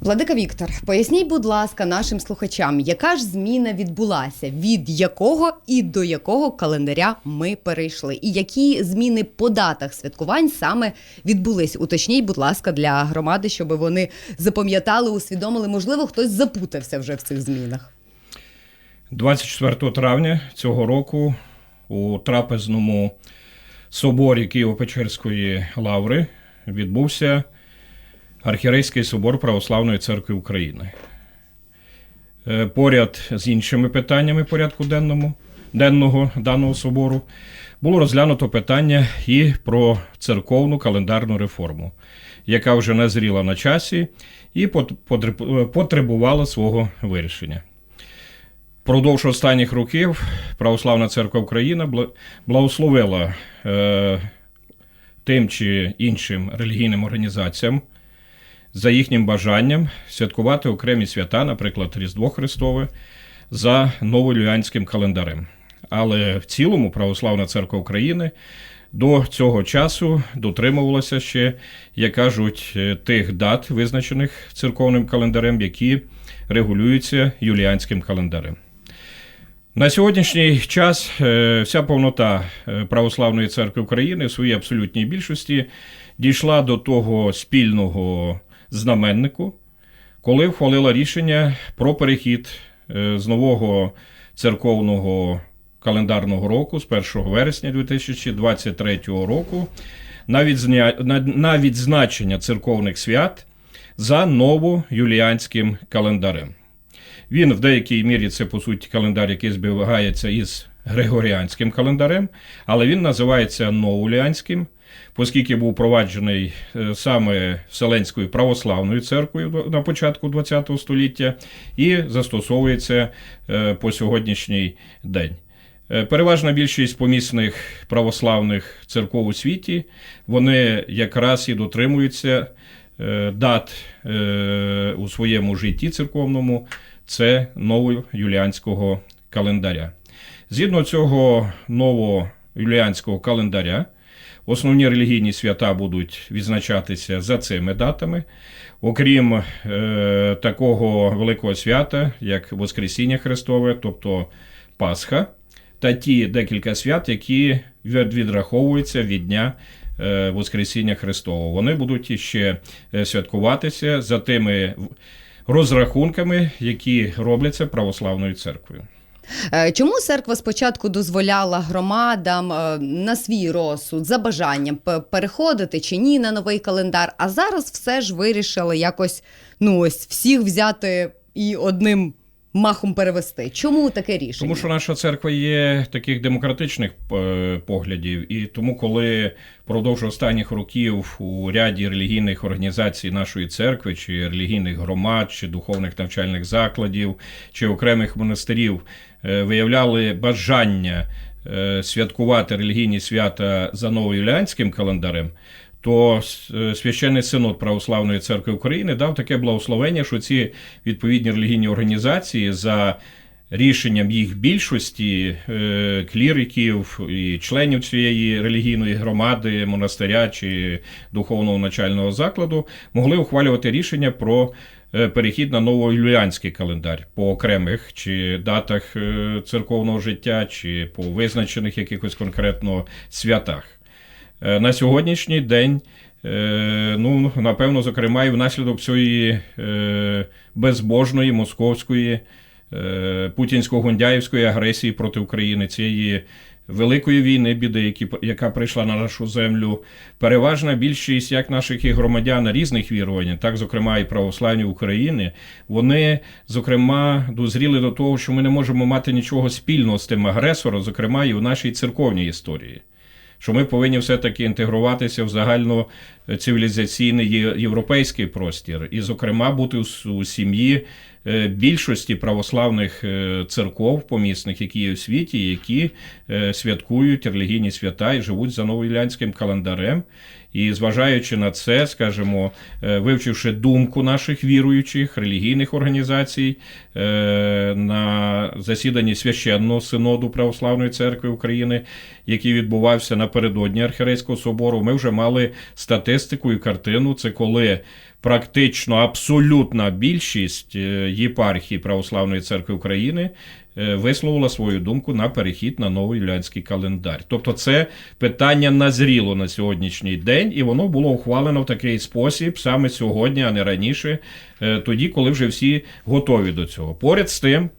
Владика Віктор, поясніть, будь ласка, нашим слухачам, яка ж зміна відбулася, від якого і до якого календаря ми перейшли, і які зміни по датах святкувань саме відбулись? Уточніть, будь ласка, для громади, щоб вони запам'ятали, усвідомили. Можливо, хтось запутався вже в цих змінах. 24 травня цього року у трапезному соборі Києво-Печерської лаври відбувся Архірейський собор Православної церкви України. Е, Поряд з іншими питаннями порядку денному, денного даного собору було розглянуто питання і про церковну календарну реформу, яка вже назріла на часі і потребувала свого вирішення. Продовж останніх років Православна церква України благословила е, тим чи іншим релігійним організаціям за їхнім бажанням святкувати окремі свята, наприклад, Різдво Христове, за новолюянським календарем. Але в цілому Православна церква України до цього часу дотримувалася ще, як кажуть, е, тих дат, визначених церковним календарем, які регулюються юліанським календарем. На сьогоднішній час е, вся повнота е, Православної церкви України в своїй абсолютній більшості дійшла до того спільного знаменнику, коли ухвалила рішення про перехід е, з нового церковного календарного року з 1 вересня 2023 року на, відзначення церковних свят за новоюліанським календарем. Він в деякій мірі це по суті календар, який збігається із Григоріанським календарем, але він називається Новоліанським, оскільки був проваджений е, саме Вселенською православною церквою на початку ХХ століття і застосовується е, по сьогоднішній день. Е, Переважна більшість помісних православних церков у світі вони якраз і дотримуються дат у своєму житті церковному, це новоюліанського календаря. Згідно цього новоюліанського календаря, основні релігійні свята будуть відзначатися за цими датами. Окрім е, такого великого свята, як Воскресіння Христове, тобто Пасха, та ті декілька свят, які відраховуються від дня е, Воскресіння Христового. Вони будуть іще е, святкуватися за тими розрахунками, які робляться православною церквою. Е, Чому церква спочатку дозволяла громадам е, на свій розсуд за бажанням переходити чи ні на новий календар, а зараз все ж вирішили якось ну ось всіх взяти і одним махом перевести? Чому таке рішення? Тому що наша церква є таких демократичних е, поглядів, і тому, коли впродовж останніх років у ряді релігійних організацій нашої церкви, чи релігійних громад, чи духовних навчальних закладів, чи окремих монастирів е, виявляли бажання е, святкувати релігійні свята за новоюліанським календарем. То е, священний синод Православної церкви України дав таке благословення, що ці відповідні релігійні організації за рішенням їх більшості е, кліриків і членів цієї релігійної громади, монастиря чи духовного начального закладу могли ухвалювати рішення про е, перехід на новоюліанський календар по окремих чи датах церковного життя, чи по визначених якихось конкретно святах. Е, На сьогоднішній день, е, ну, напевно, зокрема, і внаслідок цієї е, безбожної московської путінсько-гундяївської агресії проти України, цієї великої війни, біди, яка прийшла на нашу землю, переважна більшість як наших і громадян різних вірувань, так, зокрема, і православні України, вони, зокрема, дозріли до того, що ми не можемо мати нічого спільного з тим агресором, зокрема, і в нашій церковній історії що ми повинні все-таки інтегруватися в загально цивілізаційний європейський простір, і, зокрема, бути у, сім'ї е, більшості православних е, церков помісних, які є у світі, які е, святкують релігійні свята і живуть за новоілянським календарем. І зважаючи на це, скажімо, е, вивчивши думку наших віруючих релігійних організацій е, на засіданні священного синоду Православної церкви України, який відбувався напередодні Архірейського собору, ми вже мали статистику і картину. Це коли практично абсолютна більшість єпархії єпархій Православної церкви України е, висловила свою думку на перехід на новий юліанський календар. Тобто, це питання назріло на сьогоднішній день, і воно було ухвалено в такий спосіб саме сьогодні, а не раніше, е, тоді, коли вже всі готові до цього. Поряд з тим.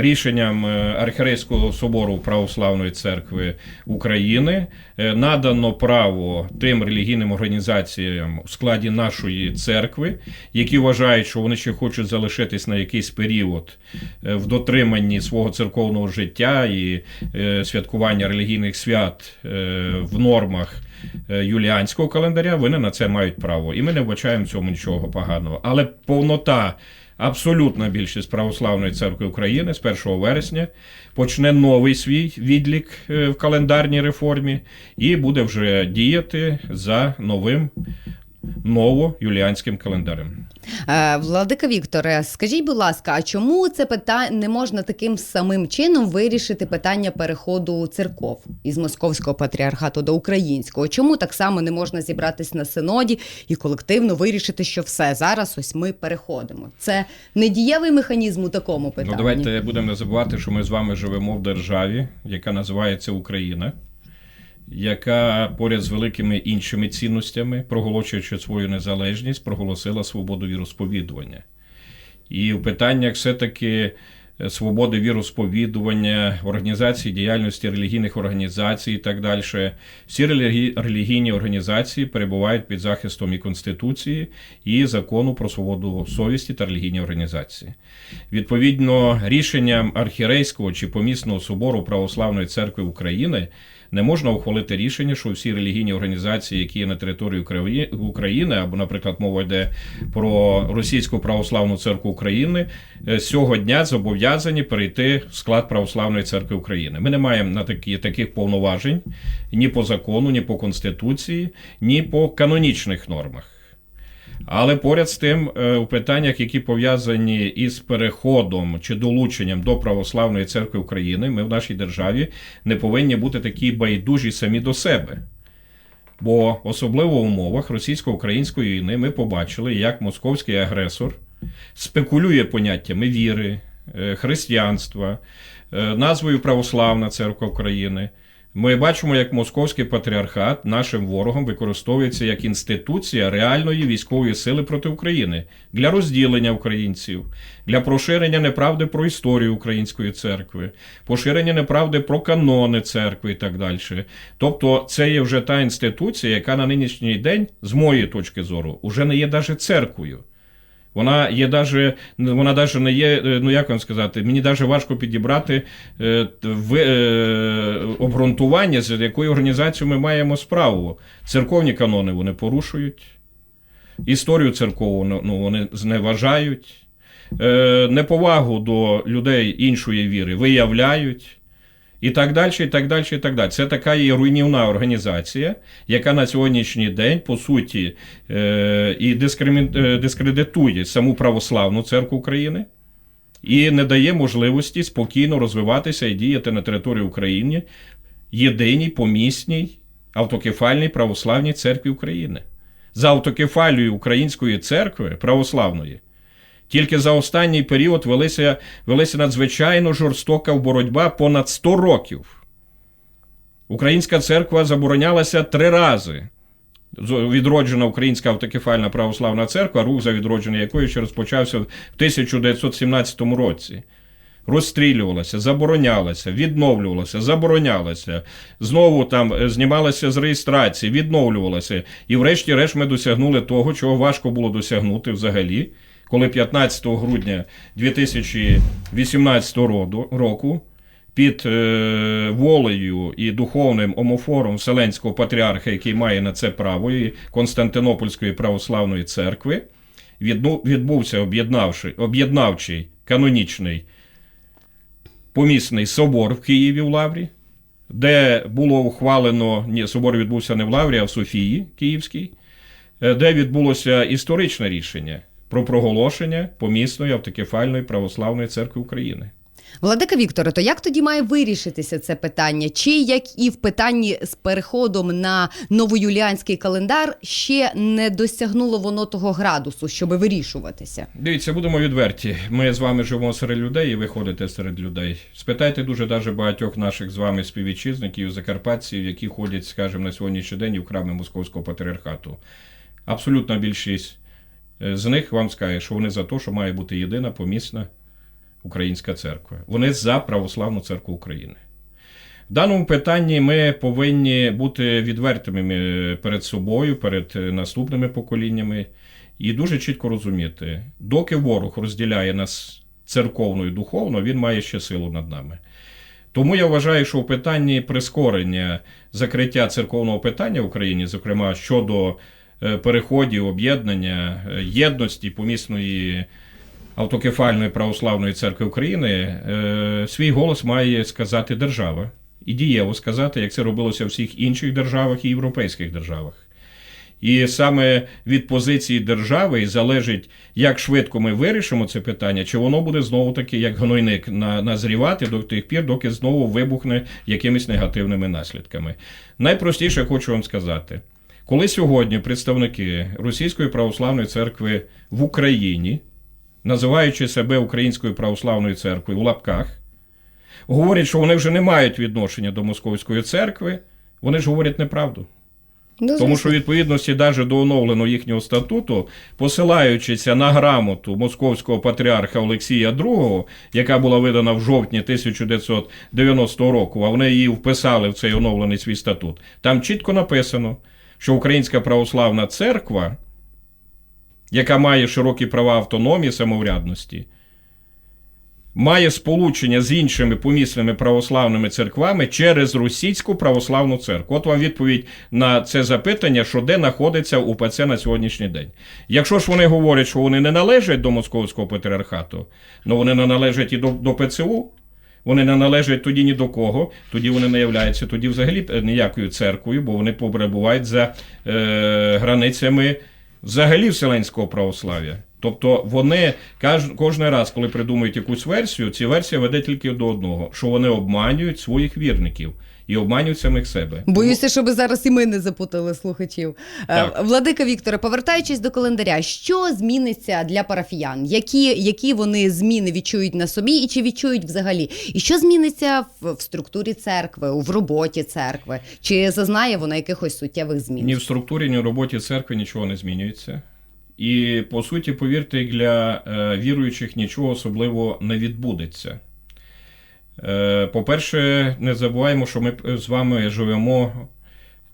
Рішенням е, Архірейського собору Православної церкви України е, надано право тим релігійним організаціям у складі нашої церкви, які вважають, що вони ще хочуть залишитись на якийсь період е, в дотриманні свого церковного життя і святкування релігійних свят в нормах юліанського календаря, вони на це мають право. І ми не вбачаємо в цьому нічого поганого. Але повнота. Абсолютна більшість Православної церкви України з 1 вересня почне новий свій відлік е, в календарній реформі і буде вже діяти за новим ново-юліанським календарем. Е, Владика Вікторе, скажіть, будь ласка, а чому це питання не можна таким самим чином вирішити питання переходу церков із московського патріархату до українського? Чому так само не можна зібратись на синоді і колективно вирішити, що все зараз ось ми переходимо? Це не дієвий механізм у такому питанні. Ну, давайте будемо не забувати, що ми з вами живемо в державі, яка називається Україна, яка поряд з великими іншими цінностями, проголошуючи свою незалежність, проголосила свободу віросповідування. І в питаннях все-таки е, свободи віросповідування, організації діяльності релігійних організацій і так далі. Всі релігійні організації перебувають під захистом і Конституції, і закону про свободу совісті та релігійні організації. Відповідно, рішенням архірейського чи помісного собору Православної церкви України не можна ухвалити рішення, що всі релігійні організації, які є на території Украї- України, або, наприклад, мова йде про Російську православну церкву України, е, цього дня зобов'язані перейти в склад Православної церкви України. Ми не маємо на такі таких повноважень ні по закону, ні по конституції, ні по канонічних нормах. Але поряд з тим, е, у питаннях, які пов'язані із переходом чи долученням до Православної церкви України, ми в нашій державі не повинні бути такі байдужі самі до себе. Бо особливо в умовах російсько-української війни ми побачили, як московський агресор спекулює поняттями віри, е, християнства, е, назвою Православна церква України. Ми бачимо, як московський патріархат нашим ворогом використовується як інституція реальної військової сили проти України для розділення українців, для поширення неправди про історію української церкви, поширення неправди про канони церкви і так далі. Тобто, це є вже та інституція, яка на нинішній день, з моєї точки зору, уже не є навіть церквою. Вона є даже, вона даже не є, е, ну як вам сказати, мені даже важко підібрати е, в, е, обґрунтування, з якою організацією ми маємо справу. Церковні канони вони порушують, історію церковну ну, ну, вони зневажають, е, неповагу до людей іншої віри виявляють. І так далі, і так далі, і так далі. Це така є руйнівна організація, яка на сьогоднішній день, по суті, е, і е, дискредитує саму православну церкву України і не дає можливості спокійно розвиватися і діяти на території України єдиній помісній автокефальній православній церкві України. За автокефалією Української церкви православної тільки за останній період велися, велися надзвичайно жорстока боротьба понад 100 років. Українська церква заборонялася три рази. Відроджена Українська автокефальна православна церква, рух за відродження якої ще розпочався в 1917 році. Розстрілювалася, заборонялася, відновлювалася, заборонялася. Знову там е, знімалася з реєстрації, відновлювалася. І врешті-решт ми досягнули того, чого важко було досягнути взагалі, коли 15 грудня 2018 року під е, волею і духовним омофором Вселенського патріарха, який має на це право, і Константинопольської православної церкви, відбувся об'єднавчий канонічний помісний собор в Києві в Лаврі, де було ухвалено, ні, собор відбувся не в Лаврі, а в Софії Київській, е, де відбулося історичне рішення про проголошення помісної автокефальної православної церкви України. Владика Вікторе, то як тоді має вирішитися це питання? Чи як і в питанні з переходом на новоюліанський календар ще не досягнуло воно того градусу, щоб вирішуватися? Дивіться, будемо відверті. Ми з вами живемо серед людей, і ви ходите серед людей. Спитайте дуже даже багатьох наших з вами співвітчизників, закарпатців, які ходять, скажімо, на сьогоднішній день і в храми Московського патріархату. Абсолютна більшість з них вам скаже, що вони за те, що має бути єдина помісна українська церква. Вони за православну церкву України. В даному питанні ми повинні бути відвертими е, перед собою, перед е, наступними поколіннями і дуже чітко розуміти, доки ворог розділяє нас церковно і духовно, він має ще силу над нами. Тому я вважаю, що в питанні прискорення закриття церковного питання в Україні, зокрема щодо е, переходів, об'єднання, е, єдності помісної автокефальної православної церкви України, е, свій голос має сказати держава і дієво сказати, як це робилося в всіх інших державах і європейських державах. І саме від позиції держави залежить, як швидко ми вирішимо це питання, чи воно буде знову таки як гнойник на, назрівати до тих пір, доки знову вибухне якимись негативними наслідками. Найпростіше хочу вам сказати, коли сьогодні представники Російської православної церкви в Україні, називаючи себе Українською православною церквою в лапках, говорять, що вони вже не мають відношення до Московської церкви, вони ж говорять неправду. Ну, Тому що відповідності навіть до оновленого їхнього статуту, посилаючися на грамоту московського патріарха Олексія II, яка була видана в жовтні 1990 року, а вони її вписали в цей оновлений свій статут, там чітко написано, що Українська православна церква, яка має широкі права автономії самоврядності, має сполучення з іншими помісними православними церквами через російську православну церкву. От вам відповідь на це запитання, що де знаходиться УПЦ на сьогоднішній день. Якщо ж вони говорять, що вони не належать до московського патріархату, ну вони не належать і до, до ПЦУ. Вони не належать тоді ні до кого, тоді вони не являються тоді взагалі е, ніякою церквою, бо вони перебувають за е, границями взагалі вселенського православ'я. Тобто вони кожен раз, коли придумують якусь версію, ця версія веде тільки до одного: що вони обманюють своїх вірників і обманюють самих себе. Боюся, щоб зараз і ми не запутали слухачів. Е, Так. Владика Вікторе, повертаючись до календаря, що зміниться для парафіян? Які, які вони зміни відчують на собі і чи відчують взагалі? І що зміниться в, в структурі церкви, в роботі церкви? Чи зазнає вона якихось суттєвих змін? Ні в структурі, ні в роботі церкви нічого не змінюється. І по суті, повірте, для е, віруючих нічого особливо не відбудеться. Е, по-перше, не забуваємо, що ми з вами живемо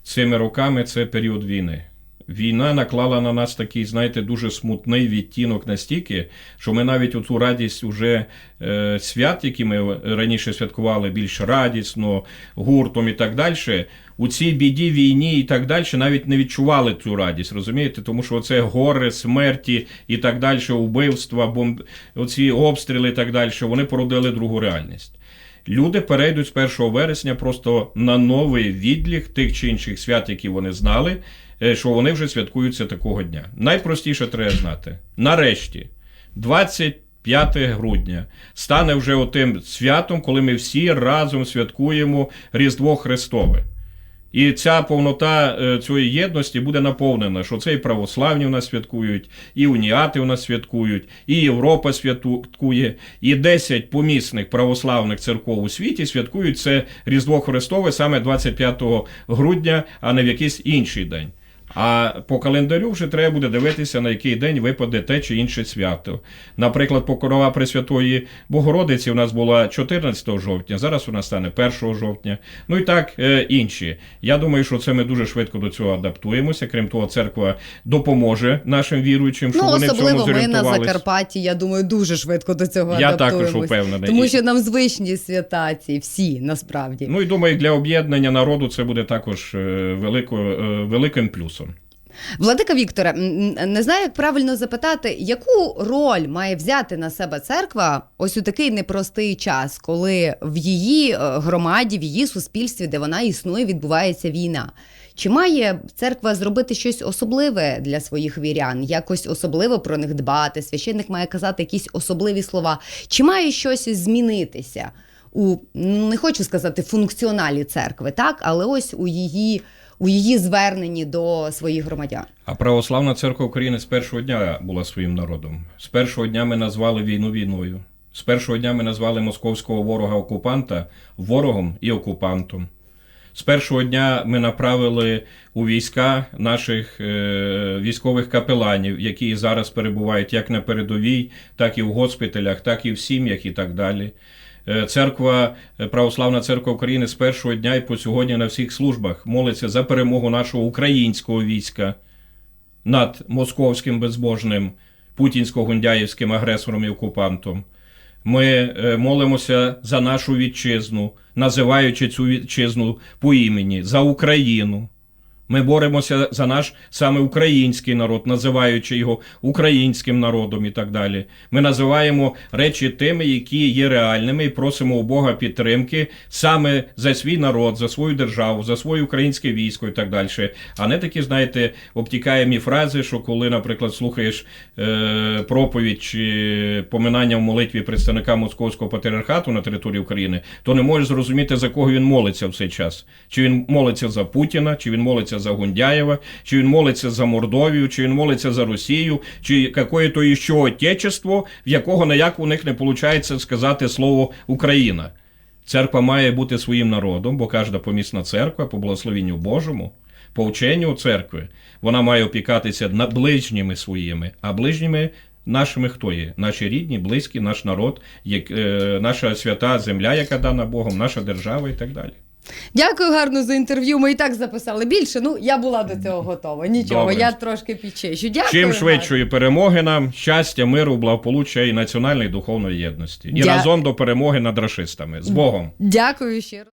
цими роками, це період війни. Війна наклала на нас такий, знаєте, дуже смутний відтінок настільки, що ми навіть оцю радість уже е, свят, які ми раніше святкували більш радісно, гуртом і так далі, у цій біді, війні і так далі навіть не відчували цю радість, розумієте? Тому що це горе, смерті і так далі, вбивства, бомб... оці обстріли і так далі, вони породили другу реальність. Люди перейдуть з 1 вересня просто на новий відліг тих чи інших свят, які вони знали, е, що вони вже святкуються такого дня. Найпростіше треба знати. Нарешті, 25 грудня стане вже отим святом, коли ми всі разом святкуємо Різдво Христове. І ця повнота е, цієї єдності буде наповнена, що це і православні у нас святкують, і уніати у нас святкують, і Європа святкує, і 10 помісних православних церков у світі святкують це Різдво Христове саме 25 грудня, а не в якийсь інший день. А по календарю вже треба буде дивитися, на який день випаде те чи інше свято. Наприклад, покрова Пресвятої Богородиці у нас була 14 жовтня, зараз вона стане 1 жовтня. Ну і так е, інші. Я думаю, що це ми дуже швидко до цього адаптуємося. Крім того, церква допоможе нашим віруючим, щоб Ну, вони в цьому особливо ми на. Закарпатті, я думаю, дуже швидко до цього Я адаптуємось. також упевнений. Тому що нам звичні свята ці, всі насправді. Ну і думаю, для об'єднання народу це буде також е, велико, е, великим плюсом. Владика м, не знаю, як правильно запитати, яку роль має взяти на себе церква ось у такий непростий час, коли в її е, громаді, в її суспільстві, де вона існує, відбувається війна. Чи має церква зробити щось особливе для своїх вірян, якось особливо про них дбати? Священник має казати якісь особливі слова. Чи має щось змінитися у не хочу сказати функціоналі церкви, так, але ось у її, у її зверненні до своїх громадян? А православна церква України з першого дня була своїм народом. З першого дня ми назвали війну війною. З першого дня ми назвали московського ворога окупанта ворогом і окупантом. З першого дня ми направили у війська наших е, військових капеланів, які зараз перебувають як на передовій, так і в госпіталях, так і в сім'ях, і так далі. Е, Церква, е, Православна церква України з першого дня і по сьогодні на всіх службах молиться за перемогу нашого українського війська над московським безбожним путінсько-гундяївським агресором і окупантом. Ми е, молимося за нашу вітчизну, називаючи цю вітчизну по імені за Україну. Ми боремося за наш саме український народ, називаючи його українським народом і так далі. Ми називаємо речі тими, які є реальними, і просимо у Бога підтримки саме за свій народ, за свою державу, за своє українське військо і так далі. А не такі, знаєте, обтікаємі фрази, що коли, наприклад, слухаєш е, проповідь чи поминання в молитві представника московського патріархату на території України, то не можеш зрозуміти, за кого він молиться в цей час. Чи він молиться за Путіна, чи він молиться за Гундяєва, чи він молиться за Мордовію, чи він молиться за Росію, чи якое-то іще отечество, в якого ніяк у них не виходить сказати слово Україна. Церква має бути своїм народом, бо кожна помісна церква по благословенню Божому, по вченню церкви, вона має опікатися над ближніми своїми, а ближніми нашими хто є? Наші рідні, близькі, наш народ, як, е, наша свята земля, яка дана Богом, наша держава і так далі. Дякую гарно за інтерв'ю. Ми і так записали більше. Ну я була до цього готова. Нічого, Добре. я трошки підчищу. Дякую. Чим гарно. швидшої перемоги нам, щастя, миру, благополуччя і національної духовної єдності. І Дя- разом до перемоги над рашистами. З Богом! Дякую ще раз.